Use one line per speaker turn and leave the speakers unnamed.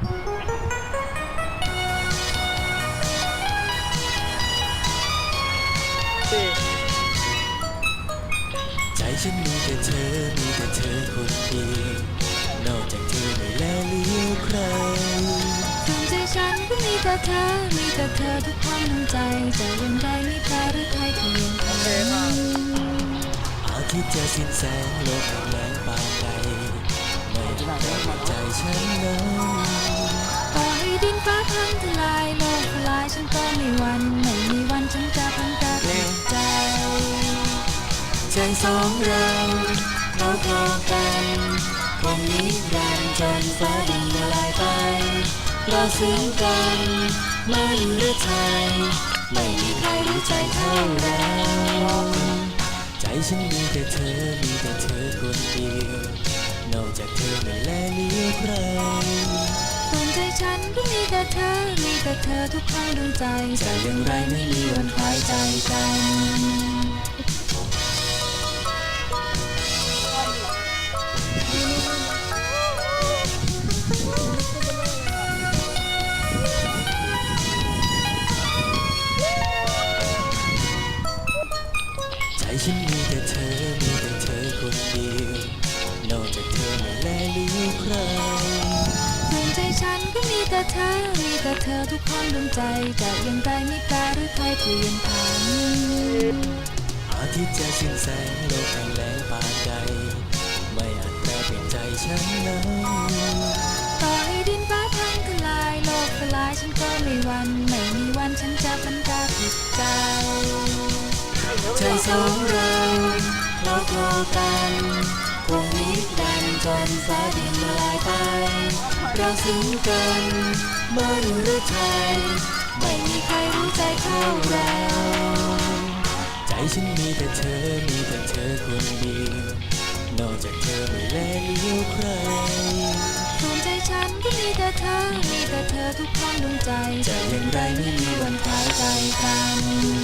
ใจฉันมีแต่เธอ มีแต่เธอคนเดียวนอกจากเธอไม่แลเลี้ยวใคร
ส่วนใจฉันก็มีแต่เธอ มีแต่เธอทุกความในใจจะอย่างไรไม่แพ้หรือใครเธอยังคง
อาทิตย์จะสิ้นแสงโลกแห่งแรง วัน
ไม่มีวันฉันจะพังกาเปลี่ยนใจ
ใจสองเราเราคลอกันคงนิรันดร์จนฟ้าดินละลายไปเราซึ้งกันไม่หรือไทยไม่มีใครรู้ใจเท่าเราใจฉันมีแต่เธอมีแต่เธอคนเดียว
ฉันก็มีแต่เธอ มีแต่เธอทุกความดวงใจจะอย่างไรไม่มีวันคลายใจกัน
ใจฉันมีแต่เธอ แต่เธอ มีแต่
เธอทุกความดวงใจจะอย่างไรไม่แปรหรือใครเปลี่ยนผัน
อาทิตย์จะสิ้นแสงโลกแห่งแรงปานใด ไม่อาจแปลเปลี่ยนใจฉันนั้น
ต่อให้ดินฟ้าพังทลายโลกทลายฉันก็ไม่หวัน ไม่มีวันฉันจะพันกาผิดใจ
ใจสองเราเราโคกันคง รันฟ้าดินละลายไป เราซึ้งกันไม่หรือไทยไม่มีใครรู้ใจเท่าเราใจฉันมีแต่เธอมีแต่เธอคนเดียวนอกจากเธอไม่แลเลี้ยวใคร
ส่วนใจฉันก็มีแต่เธอมีแต่เธอทุกความดวงใจจะอย่างไรไม่มีวันคลายใจกัน